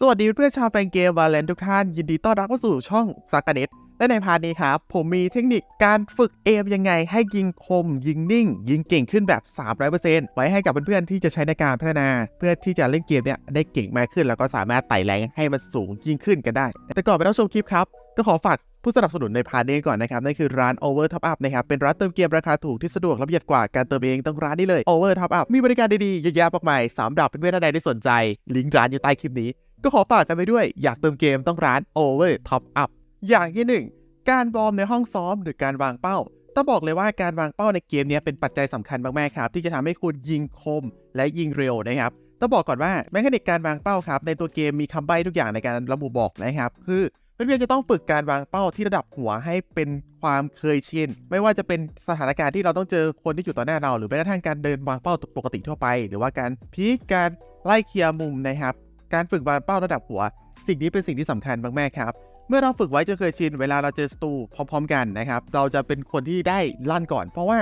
สวัสดีเพื่อนชาวแฟนเกมวาเลนทุกท่าน ยินดีต้อนรับเข้าสู่ช่องซักกะเน็ตและในพาร์ทนี้ครับ ผมมีเทคนิคการฝึกเอมยังไง ให้ยิงคม ยิงนิ่ง ยิงเก่งขึ้นแบบ 300%ไว้ให้กับเพื่อนๆที่จะใช้ในการพัฒนา เพื่อที่จะเล่นเกมเนี้ยได้เก่งมากขึ้น แล้วก็สามารถไต่แรงให้มันสูงยิ่งขึ้นกันได้ แต่ก่อนไปรับชมคลิปครับ ก็ขอฝากผู้สนับสนุนในพาร์ทนี้ก่อนนะครับนั่นคือร้าน Over Top Up นะครับเป็นร้านเติมเกมราคาถูกที่สะดวกและประหยัดกว่าการเติมเองต้องร้านนี้เลย Over Top Up มีบริการดีๆเยอะแยะมากมายสำหรับเพื่อนๆท่านใดที่สนใจ ลิงก์ร้านอยู่ใต้คลิปนี้ ก็ขอฝากกันไปด้วย อยากเติมเกมต้องร้าน Over Top Up อย่างที่หนึ่งการบอมในห้องซ้อมหรือการวางเป้า ต้องบอกเลยว่าการวางเป้าในเกมนี้เป็นปัจจัยสำคัญมากๆครับ ที่จะทำให้คุณยิงคมและยิงเร็วนะครับ ต้องบอกก่อนว่าแมคานิกการวางเป้าครับในตัวเกมมีคำใบ้ทุกอย่างในการระบุบอกนะครับ คือเพื่อนๆจะต้องฝึกการวางเป้าที่ระดับหัวให้เป็นความเคยชิน ไม่ว่าจะเป็นสถานการณ์ที่เราต้องเจอคนที่อยู่ต่อหน้าเรา หรือแม้กระทั่งการเดินวางเป้าปกติทั่วไป หรือว่าการพีคการไล่เคลียร์มุมนะครับ การฝึกวางเป้าระดับหัว สิ่งนี้เป็นสิ่งที่สำคัญมากๆครับ เมื่อเราฝึกไว้จนเคยชินเวลาเราเจอศัตรูพร้อม ๆ กันนะครับ เราจะเป็นคนที่ได้ลั่นก่อน เพราะว่า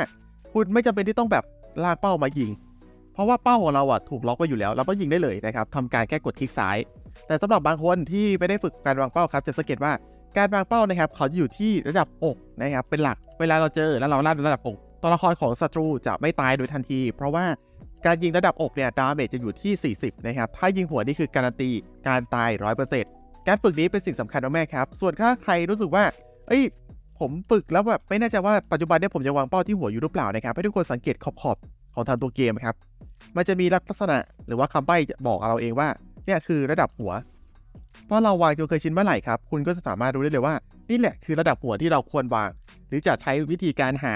คุณไม่จำเป็นที่ต้องแบบลากเป้ามายิง เพราะว่าเป้าของเราอะถูกล็อกไว้อยู่แล้ว เราก็ยิงได้เลยนะครับทำการแค่กดคลิกซ้าย แต่สำหรับบางคนที่ไม่ได้ฝึกการวางเป้าครับ จะสังเกตว่าการวางเป้านะครับ เขาจะอยู่ที่ระดับอกนะครับเป็นหลัก เวลาเราเจอแล้วเราลั่นระดับอกตัวละครของศัตรูจะไม่ตายโดยทันที เพราะว่า การยิงระดับอก เนี่ยดาเมจจะอยู่ที่ 40 นะครับ ถ้ายิงหัวนี่คือการันตีการตาย 100%การฝึกนี้เป็นสิ่งสำคัญมากครับ ส่วนถ้าใครรู้สึกว่า เอ้ย ผมฝึกแล้วแบบไม่แน่ใจว่าปัจจุบันเนี่ยผมยังวางเป้าที่หัวอยู่หรือเปล่านะครับ ให้ทุกคนสังเกตขอบๆของทางตัวเกมครับ มันจะมีลักษณะหรือว่าคำใบ้บอกเราเองว่า เนี่ยคือระดับหัวเพราะเราวางจนเคยชินเมื่อไหร่ครับ คุณก็จะสามารถรู้ได้เลยว่า นี่แหละคือระดับหัวที่เราควรวาง หรือจะใช้วิธีการหา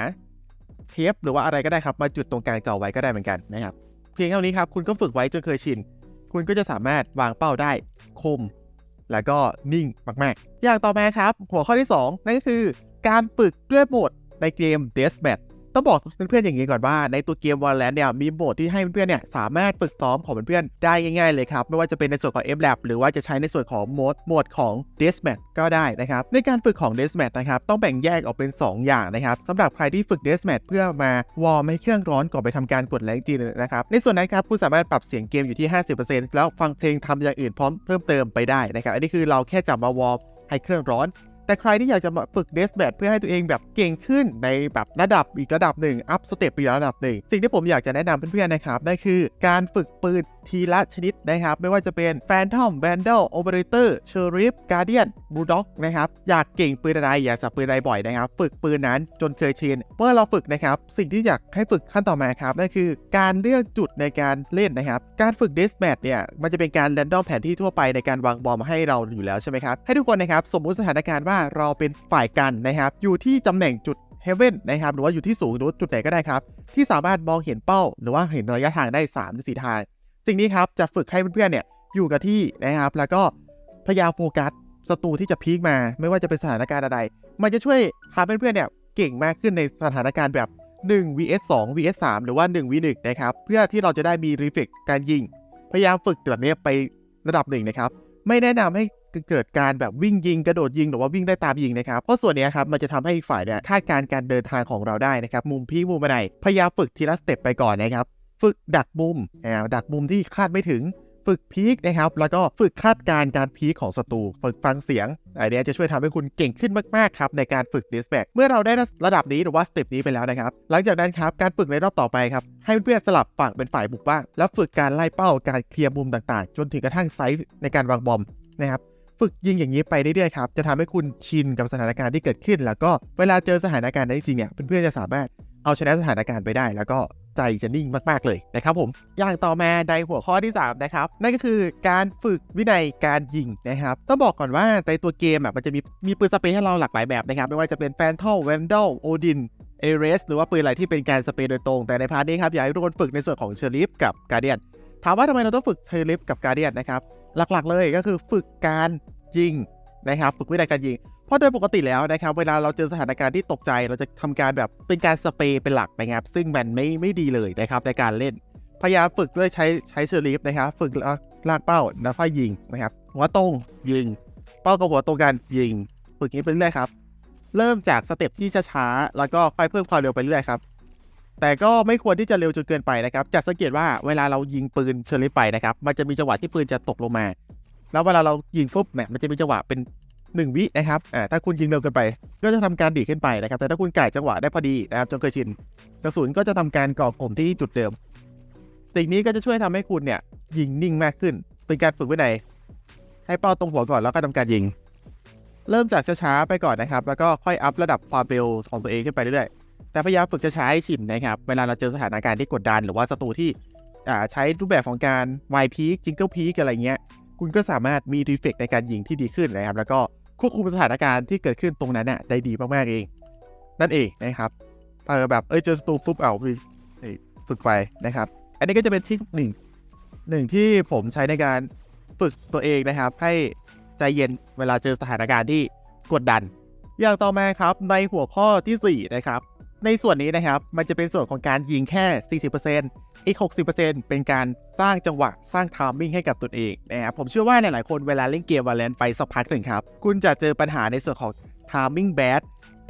เทปหรือว่าอะไรก็ได้ครับ มาจุดตรงกลางจอไว้ก็ได้เหมือนกันนะครับ เพียงเท่านี้ครับคุณก็ฝึกไว้จนเคยชิน คุณก็จะสามารถวางเป้าได้คม แล้วก็นิ่งมากๆ อย่างต่อมาครับ หัวข้อที่ 2 นั่นก็คือ การฝึกด้วยโหมดในเกม Deathmatch ต้องบอกเพื่อนๆอย่างนี้ก่อนว่าในตัวเกม Valorant เนี่ยมีโหมดที่ให้เพื่อนๆเนี่ยสามารถฝึกซ้อมของเพื่อนๆได้ง่ายๆเลยครับ ไม่ว่าจะเป็นในส่วนของ f l a b หรือว่าจะใช้ในส่วนของโหมดโหมดของ Deathmatch ก็ได้นะครับ ในการฝึกของ Deathmatch นะครับต้องแบ่งแยกออกเป็น 2 อย่างนะครับสำหรับใครที่ฝึก Deathmatch เพื่อมาวอร์มให้เครื่องร้อนก่อนไปทำการกดแรงจีนะครับในส่วนนั้นครับคุณสามารถปรับเสียงเกมอยู่ที่ 50%แล้วฟังเพลงทำอย่างอื่นพร้อมเพิ่มเติมไปได้นะครับอันนี้คือเราแค่จับมาวอร์มให้เครื่องร้อน แต่ใครที่อยากจะมาฝึกเดสแบทเพื่อให้ตัวเองแบบเก่งขึ้นในแบบระดับอีกระดับหนึ่งอัพสเต็ปไปอีกระดับหนึ่งสิ่งที่ผมอยากจะแนะนำเพื่อนๆนะครับนั่นคือการฝึกปืนทีละชนิดนะครับ ไม่ว่าจะเป็น Phantom Vandal Operator Sheriff Guardian Bulldog นะครับ อยากเก่งปืนอะไรอยากจับปืนอะไรบ่อยนะครับ ฝึกปืนนั้นจนเคยชินเมื่อเราฝึกนะครับ สิ่งที่อยากให้ฝึกขั้นต่อมาครับนั่นคือการเลือกจุดในการเล่นนะครับ การฝึก Deathmatch เนี่ยมันจะเป็นการ random แผนที่ทั่วไปในการวางบอมให้เราอยู่แล้วใช่ไหมครับให้ทุกคนนะครับสมมุติสถานการณ์ว่าเราเป็นฝ่ายกันนะครับ อยู่ที่ตำแหน่งจุดเฮเว่นนะครับหรือว่าอยู่ที่สูงหรือว่าจุดไหนก็ได้ครับ ที่สามารถมองเห็นเป้า หรือว่าเห็นระยะทางได้3ามถึงสทาง สิ่งนี้ครับจะฝึกให้เพื่อนๆเนี่ยอยู่กับที่นะครับ แล้วก็พยายามโฟกัสศัตรูที่จะพีคมา ไม่ว่าจะเป็นสถานการณ์อะไร มันจะช่วยทำให้เพื่อนๆเนี่ยเก่งมากขึ้นในสถานการณ์แบบ 1 vs 2 vs 3หรือว่า 1 v 1นะครับ เพื่อที่เราจะได้มีรีเฟกการยิง พยายามฝึกแบบนี้ไประดับหนึ่งนะครับ ไม่แนะนำให้เกิดการแบบวิ่งยิงกระโดดยิงหรือว่าวิ่งได้ตามยิงนะครับเพราะส่วนนี้ครับมันจะทำให้ฝ่ายเนี่ยคาดการณ์การเดินทางของเราได้นะครับมุมพี่มุมบันไดพยายามฝึกทีละสเต็ปไปก่อนนะครับฝึกดักมุมอ่าดักมุมที่คาดไม่ถึง ฝึกพีคนะครับ แล้วก็ฝึกคาดการณ์การพีคของศัตรูฝึกฟังเสียงไอันนี้จะช่วยทำให้คุณเก่งขึ้นมากๆครับในการฝึกดิสแบกเมื่อเราได้ระดับนี้หรือว่าสเต็ปนี้ไปแล้วนะครับ หลังจากนั้นครับการฝึกในรอบต่อไปครับให้เพื่อนๆสลับฝั่งเป็นฝ่ายบุกบ้าง แล้วฝึกการไล่เป้าการเคลียร์มุมต่างๆ จนถึงกระทั่งไซส์ในการวางบอมนะครับฝึกยิงอย่างนี้ไปเรื่อยๆครับ จะทำให้คุณชินกับสถานการณ์ที่เกิดขึ้น แล้วก็เวลาเจอสถานการณ์นั้นจริงเนี่ยเพื่อนๆจะสามารถเอาชนะสถานการณ์ไปได้ แล้วก็ ใจจะนิ่งมากๆเลยนะครับผมอย่างต่อมาในหัวข้อที่ 3 นะครับ นั่นก็คือการฝึกวินัยการยิงนะครับ ต้องบอกก่อนว่าในตัวเกมอะมันจะมีมีปืนสเปรย์ให้เราหลากหลายแบบนะครับ ไม่ว่าจะเป็นแฟนทอลแวนดอลโอดินเอเรสหรือว่าปืนอะไรที่เป็นการสเปรย์โดยตรง แต่ในพาร์ทนี้ครับอยากให้ทุกคนฝึกในส่วนของเชอริฟกับการเดียนถามว่าทำไมเราต้องฝึกเชอริฟกับการเดียนนะครับหลักๆเลยก็คือฝึกการยิงนะครับฝึกวินัยการยิง เพราะโดยปกติแล้วนะครับเวลาเราเจอสถานการณ์ที่ตกใจเราจะทำการแบบเป็นการสเปรย์เป็นหลักนะครับซึ่งมันไม่ไม่ดีเลยนะครับในการเล่น พยายามฝึกด้วยใช้ใช้เชอร์ลีฟนะครับฝึกลากเป้าแล้วค่อยยิงนะครับหัวตรงยิง เป้ากับหัวตรงกันยิง ฝึกนี้ไปเรื่อยครับ เริ่มจากสเต็ปที่ช้าๆแล้วก็ค่อยเพิ่มความเร็วไปเรื่อยครับแต่ก็ไม่ควรที่จะเร็วจนเกินไปนะครับจะสังเกตว่าเวลาเรายิงปืนเชอร์ลีฟไปนะครับ มันจะมีจังหวะที่ปืนจะตกลงมา แล้วเวลาเรายิงปุ๊บเนี่ยมันจะมีจังหวะเป็น 1 วินะครับอ่าถ้าคุณยิงเร็วเกินไป ก็จะทำการดีดขึ้นไปนะครับ แต่ถ้าคุณก่ายจังหวะได้พอดีนะครับจนเคยชินกระสุนก็จะทำการก่อกลุ่มที่จุดเดิมสิ่งนี้ก็จะช่วยทำให้คุณเนี่ยยิงนิ่งมากขึ้น เป็นการฝึกวินัยให้เป้าตรงหัวก่อนแล้วก็ทำการยิง เริ่มจากช้าๆไปก่อนนะครับ แล้วก็ค่อยอัพระดับความเร็วของตัวเองขึ้นไปเรื่อยๆแต่พยายามฝึกช้าๆให้ชินนะครับเวลาเราเจอสถานการณ์ที่กดดัน หรือว่าศัตรูที่อ่าใช้รูปแบบของการวายพีคจิงเกิลพีคอะไรเงี้ยคุณก็สามารถมีรีเฟกในการยิงที่ดีขึ้นนะครับ แล้วก็ ควบคุมสถานการณ์ที่เกิดขึ้นตรงนั้นน่ะได้ดีมากๆเอง นั่นเองนะครับเออแบบเอ้ยเจอศัตรูปุ๊บเอาฝึกไปนะครับ อันนี้ก็จะเป็นที่หนึ่งหนึ่งที่ผมใช้ในการฝึกตัวเองนะครับ ให้ใจเย็นเวลาเจอสถานการณ์ที่กดดัน อย่างต่อมาครับในหัวข้อทีสี่4นะครับ ในส่วนนี้นะครับ มันจะเป็นส่วนของการยิงแค่ 40%อีก 60%เป็นการสร้างจังหวะสร้างทามมิ่งให้กับตัวเองนะครับผมเชื่อว่าหลาย ๆ คนเวลาเล่นเกมวาเลนไปสักพักหนึ่งครับ คุณจะเจอปัญหาในส่วนของทามมิ่งแบด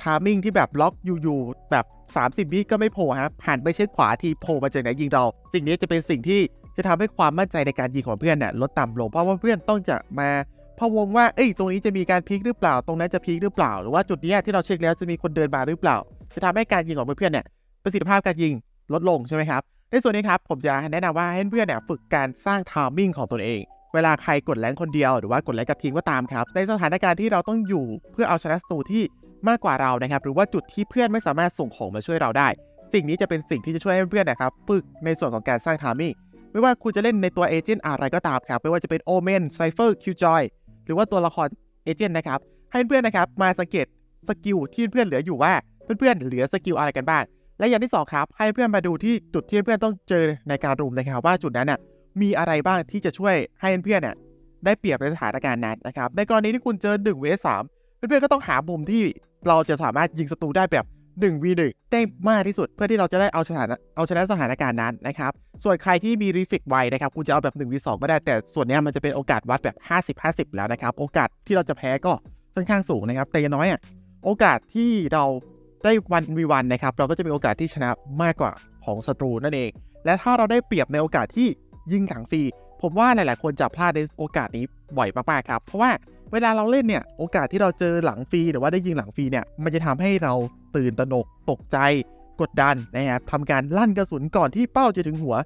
ทามมิ่งที่แบบล็อกอยู่ๆแบบ 30 วิก็ไม่โผล่ครับผ่านไปเช็คขวาทีโผล่มาจากไหนยิงเราสิ่งนี้จะเป็นสิ่งที่จะทำให้ความมั่นใจในการยิงของเพื่อนเนี่ยลดต่ำลงเพราะว่าเพื่อนต้องจะมาพะวงว่าเอ้ยตรงนี้จะมีการพลิกหรือเปล่า ตรงนั้นจะพลิกหรือเปล่า หรือว่าจุดนี้ที่เราเช็คแล้วจะมีคนเดินมาหรือเปล่า จะทำให้การยิงของเพื่อนๆเนี่ยประสิทธิภาพการยิงลดลงใช่ไหมครับในส่วนนี้ครับผมจะแนะนำว่าให้เพื่อนเนี่ยฝึกการสร้างทามมิ่งของตนเอง เวลาใครกดแรงคนเดียวหรือว่ากดแรงกับทีมก็ตามครับ ในสถานการณ์ที่เราต้องอยู่เพื่อเอาชนะศัตรูที่มากกว่าเรานะครับ หรือว่าจุดที่เพื่อนไม่สามารถส่งของมาช่วยเราได้ สิ่งนี้จะเป็นสิ่งที่จะช่วยให้เพื่อนนะครับฝึกในส่วนของการสร้างทามมิ่งไม่ว่าคุณจะเล่นในตัวเอเจนต์อะไรก็ตามครับไม่ว่าจะเป็นโอเมนไซเฟอร์คิวจอยหรือว่าตัวละครเอเจนต์นะครับให้เพื่อนนะครับมาสังเกตสกิลที่เพื่อนเหลืออยู่ว่า เพื่อนๆเหลือสกิลอะไรกันบ้าง และอย่างที่สองครับ ให้เพื่อนมาดูที่จุดที่เพื่อนต้องเจอในการรุมนะครับว่าจุดนั้นน่ะมีอะไรบ้างที่จะช่วยให้เพื่อนเนี่ยได้เปรียบในสถานการณ์นั้นนะครับ ในกรณีที่คุณเจอ1 vs 3เพื่อนๆก็ต้องหามุมที่เราจะสามารถยิงศัตรูได้แบบ 1 v 1 ได้มากที่สุดเพื่อที่เราจะได้เอาชนะเอาชนะสถานการณ์นั้นนะครับ ส่วนใครที่มีรีฟิกไวนะครับคุณจะเอาแบบ 1 v 2 ก็ได้แต่ส่วนนี้มันจะเป็นโอกาสวัดแบบ 50-50 แล้วนะครับ โอกาสที่เราจะแพ้ก็ค่อนข้างสูงนะครับ แต่อย่างน้อยอะโอกาสที่เรา ได้วันวีวันนะครับ เราก็จะมีโอกาสที่ชนะมากกว่าของศัตรูนั่นเอง และถ้าเราได้เปรียบในโอกาสที่ยิงถังฟรี ผมว่าหลาย ๆ คนจะพลาดในโอกาสนี้บ่อยมากๆครับ เพราะว่าเวลาเราเล่นเนี่ยโอกาสที่เราเจอหลังฟรีหรือว่าได้ยิงหลังฟรีเนี่ยมันจะทำให้เราตื่นตระหนกตกใจกดดันนะครับทำการลั่นกระสุนก่อนที่เป้าจะถึงหัว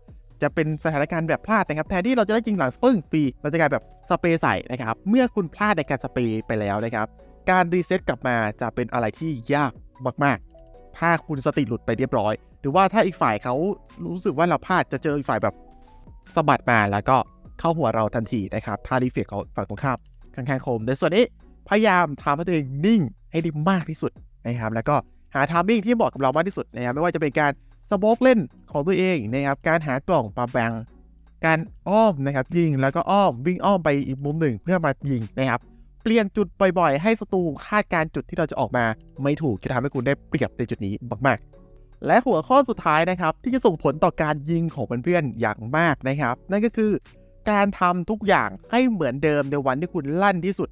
จะเป็นสถานการณ์แบบพลาดนะครับแทนที่เราจะได้ยิงหลังปึ้งฟรีเราจะกลายแบบสเปรย์ใส่นะครับเมื่อคุณพลาดในการสเปรย์ไปแล้วนะครับการรีเซ็ตกลับมาจะเป็นอะไรที่ยาก มากๆ ถ้าคุณสติหลุดไปเรียบร้อย หรือว่าถ้าอีกฝ่ายเขารู้สึกว่าเราพลาดจะเจออีกฝ่ายแบบสะบัดมาแล้วก็เข้าหัวเราทันทีนะครับ ถ้ารีเฟกเขาฝั่งตรงข้ามค่อนข้างคมในส่วนนี้พยายามทำให้ตัวเองนิ่งให้ได้มากที่สุดนะครับ แล้วก็หาทามมิ่งที่เหมาะกับเรามากที่สุดนะครับ ไม่ว่าจะเป็นการสโมกเล่นของตัวเองนะครับ การหากล่องปาแบงการอ้อมนะครับยิงแล้วก็อ้อมวิ่งอ้อมไปอีกมุมหนึ่งเพื่อมายิงนะครับ เปลี่ยนจุดบ่อยๆ ให้ศัตรูคาดการจุดที่เราจะออกมา ไม่ถูกจะทำให้คุณได้เปรียบในจุดนี้มากๆ และหัวข้อสุดท้ายนะครับ ที่จะส่งผลต่อการยิงของเพื่อนๆอย่างมากนะครับ นั่นก็คือ การทำทุกอย่างให้เหมือนเดิมในวันที่คุณลั่นที่สุด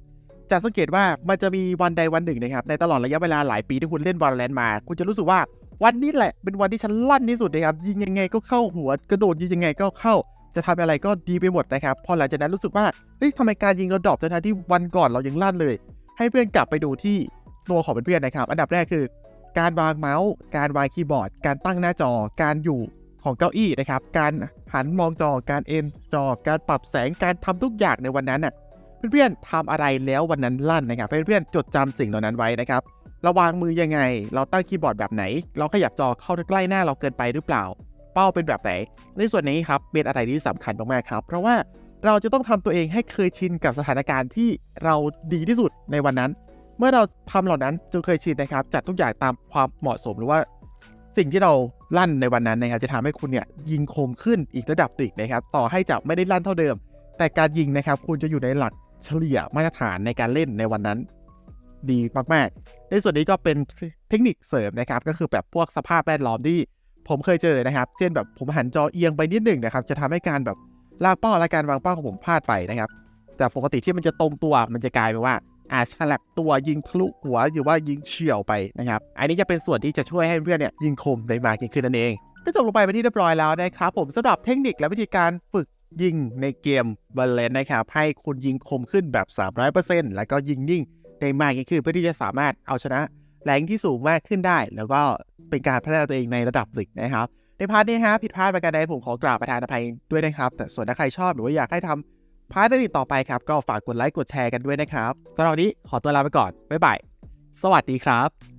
จะสังเกตว่ามันจะมีวันใดวันหนึ่งนะครับในตลอดระยะเวลาหลายปีที่คุณเล่น Valorant มา คุณจะรู้สึกว่าวันนี้แหละเป็นวันที่ฉันลั่นที่สุดนะครับยิงยังไงก็เข้าหัวกระโดดยิงยังไงก็เข้า จะทำอะไรก็ดีไปหมดนะครับ พอหลังจากนั้นรู้สึกว่า เฮ้ยทำไมการยิงเราดรอปทั้งที่วันก่อนเรายังลั่นเลย ให้เพื่อนกลับไปดูที่ตัวของเพื่อนๆนะครับ อันดับแรกคือ การวางเมาส์ การวางคีย์บอร์ด การตั้งหน้าจอ การอยู่ของเก้าอี้นะครับ การหันมองจอ การเอนจอ การปรับแสง การทำทุกอย่างในวันนั้นน่ะ เพื่อนๆทำอะไรแล้ววันนั้นลั่นนะครับ เพื่อนๆจดจำสิ่งเหล่านั้นไว้นะครับ เราวางมือยังไง เราตั้งคีย์บอร์ดแบบไหน เราขยับจอเข้าใกล้หน้าเราเกินไปหรือเปล่า เป้าเป็นแบบไหน ในส่วนนี้ครับเป็นอะไรที่สำคัญมากๆครับ เพราะว่าเราจะต้องทำตัวเองให้เคยชินกับสถานการณ์ที่เราดีที่สุดในวันนั้น เมื่อเราทำเหล่านั้นจนเคยชินนะครับ จัดทุกอย่างตามความเหมาะสมหรือว่า สิ่งที่เราลั่นในวันนั้นนะครับ จะทำให้คุณเนี่ยยิงคมขึ้นอีกระดับติกนะครับ ต่อให้จะไม่ได้ลั่นเท่าเดิม แต่การยิงนะครับ คุณจะอยู่ในหลักเฉลี่ยมาตรฐานในการเล่นในวันนั้น ดีมากๆ ในส่วนนี้ก็เป็นเทคนิคเสริมนะครับ ก็คือแบบพวกสภาพแวดล้อมที่ ผมเคยเจอนะครับ เช่นแบบผมหันจอเอียงไปนิดหนึ่งนะครับ จะทำให้การแบบลากเป้าและการวางเป้าของผมพลาดไปนะครับ แต่ปกติที่มันจะตรงตัวมันจะกลายเป็นว่าอาฉลับตัวยิงทะลุหัวหรือว่ายิงเฉี่ยวไปนะครับ อันนี้จะเป็นส่วนที่จะช่วยให้เพื่อนเนี่ยยิงคมได้มากยิ่งขึ้นนั่นเอง ก็จบลงไปเป็นที่เรียบร้อยแล้วนะครับ ผมสำหรับเทคนิคและวิธีการฝึกยิงในเกม Valorant นะครับ ให้คุณยิงคมขึ้นแบบ 300%แล้วก็ยิงนิ่งได้มากยิ่งขึ้นเพื่อที่จะสามารถเอาชนะ แรงที่สูงมากขึ้นได้ แล้วก็เป็นการพัฒนาตัวเองในระดับลึกนะครับ ในพาร์ทนี้ฮะผิดพลาดประการใดผมขอกราบประธานอภัยด้วยนะครับ แต่ส่วนถ้าใครชอบหรือว่าอยากให้ทำพาร์ทอื่นต่อไปครับ ก็ฝากกดไลค์กดแชร์กันด้วยนะครับสำหรับวันนี้ขอตัวลาไปก่อนบ๊ายบายสวัสดีครับ